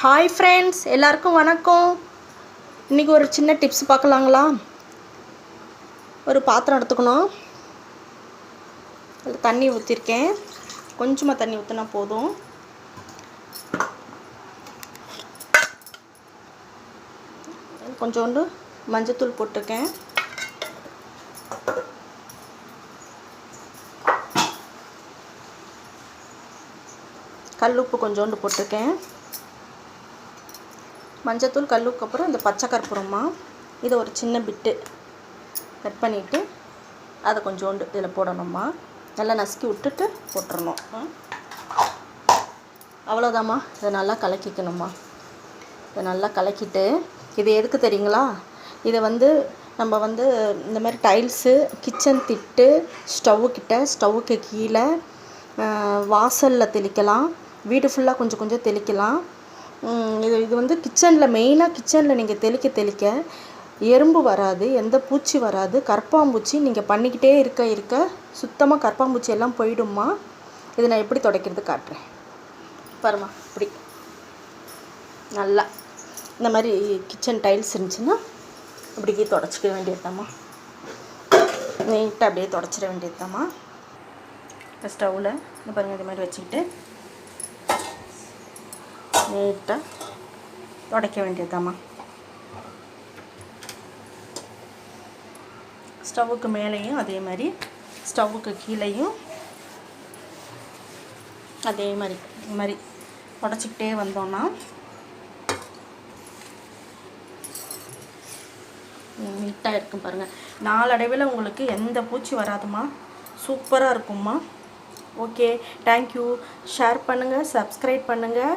Hi friends எல்லாருக்கும் வணக்கம். இன்றைக்கி ஒரு சின்ன டிப்ஸ் பார்க்கலாங்களா? ஒரு பாத்திரம் எடுத்துக்கணும். அதில் தண்ணி ஊற்றிருக்கேன் கொஞ்சமாக தண்ணி ஊற்றினா போதும். கொஞ்சோண்டு மஞ்சத்தூள் போட்டிருக்கேன். கல் உப்பு கொஞ்சோண்டு போட்டிருக்கேன். மஞ்சத்தூள் கல்லுக்கு அப்புறம் இந்த பச்சை கற்பூரமாக இதை ஒரு சின்ன பிட்டு கட் பண்ணிவிட்டு அதை கொஞ்சோண்டு இதில் போடணுமா நல்லா நசுக்கி விட்டுட்டு போட்டுறணும். அவ்வளோதாம்மா. இதை நல்லா கலக்கிக்கணும்மா. இதை நல்லா கலக்கிட்டு இது எதுக்கு தெரியுங்களா? இதை வந்து நம்ம வந்து இந்த மாதிரி டைல்ஸு கிச்சன் திட்டு ஸ்டவ்வு கிட்ட ஸ்டவ்வுக்கு கீழே வாசலில் தெளிக்கலாம். வீடு ஃபுல்லாக கொஞ்சம் கொஞ்சம் தெளிக்கலாம். இது இது வந்து கிச்சனில் மெயினாக கிச்சனில் நீங்கள் தெளிக்க தெளிக்க எறும்பு வராது எந்த பூச்சி வராது கற்பாம்பூச்சி நீங்கள் பண்ணிக்கிட்டே இருக்க இருக்க சுத்தமாக கற்பாம்பூச்சி எல்லாம் போயிடுமா இதை நான் எப்படி துடைக்கிறது காட்டுறேன். பாருமா இப்படி. நல்லா. இந்த மாதிரி கிச்சன் டைல்ஸ் இருந்துச்சுன்னா அப்படியே தொடச்சிக்க வேண்டியதுதாம்மா. நீட்டாக அப்படியே தொடச்சிட வேண்டியதுதாம்மா. ஸ்டவ்வில் இந்த பாருங்கள் இது மாதிரி வச்சுக்கிட்டு நீட்டாக துடைக்க வேண்டியதுதாம்மா ஸ்டவ்வுக்கு மேலேயும் அதே மாதிரி ஸ்டவ்வுக்கு கீழேயும் அதே மாதிரி இது மாதிரி உடச்சிக்கிட்டே வந்தோன்னா நீட்டாக இருக்கும் பாருங்கள் நாளடைவில் உங்களுக்கு எந்த பூச்சி வராதுமா சூப்பராக இருக்கும்மா ஓகே தேங்க்யூ ஷேர் பண்ணுங்கள் சப்ஸ்கிரைப் பண்ணுங்கள்